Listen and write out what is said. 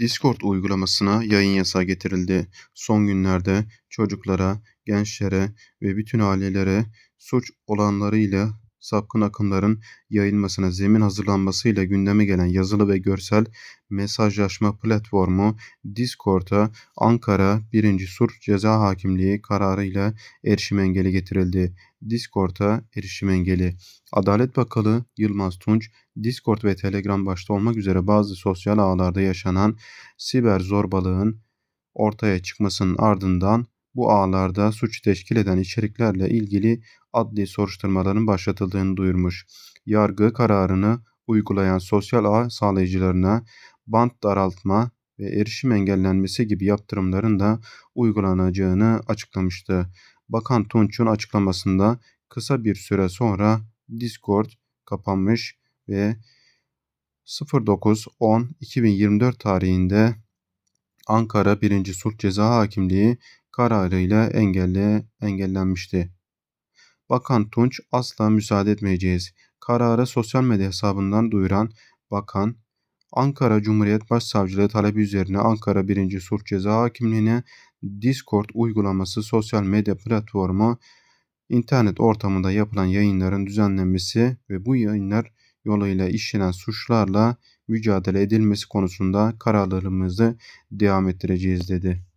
Discord uygulamasına yayın yasağı getirildi. Son günlerde çocuklara, gençlere ve bütün ailelere suç olanlarıyla sapkın akımların yayılmasına zemin hazırlanmasıyla gündeme gelen yazılı ve görsel mesajlaşma platformu Discord'a Ankara 1. Suç Ceza Hakimliği kararıyla erişim engeli getirildi. Discord'a erişim engeli. Adalet Bakanı Yılmaz Tunç, Discord ve Telegram başta olmak üzere bazı sosyal ağlarda yaşanan siber zorbalığın ortaya çıkmasının ardından bu ağlarda suç teşkil eden içeriklerle ilgili adli soruşturmaların başlatıldığını duyurmuş. Yargı kararını uygulayan sosyal ağ sağlayıcılarına bant daraltma ve erişim engellenmesi gibi yaptırımların da uygulanacağını açıklamıştı. Bakan Tunç'un açıklamasında kısa bir süre sonra Discord kapanmış ve 09.10.2024 tarihinde Ankara 1. Sulh Ceza Hakimliği kararıyla engelle, engellenmişti. Bakan Tunç asla müsaade etmeyeceğiz. Kararı sosyal medya hesabından duyuran bakan Ankara Cumhuriyet Başsavcılığı talebi üzerine Ankara 1. Sulh Ceza Hakimliği'ne Discord uygulaması sosyal medya platformu internet ortamında yapılan yayınların düzenlenmesi ve bu yayınlar yoluyla işlenen suçlarla mücadele edilmesi konusunda kararlarımızı devam ettireceğiz dedi.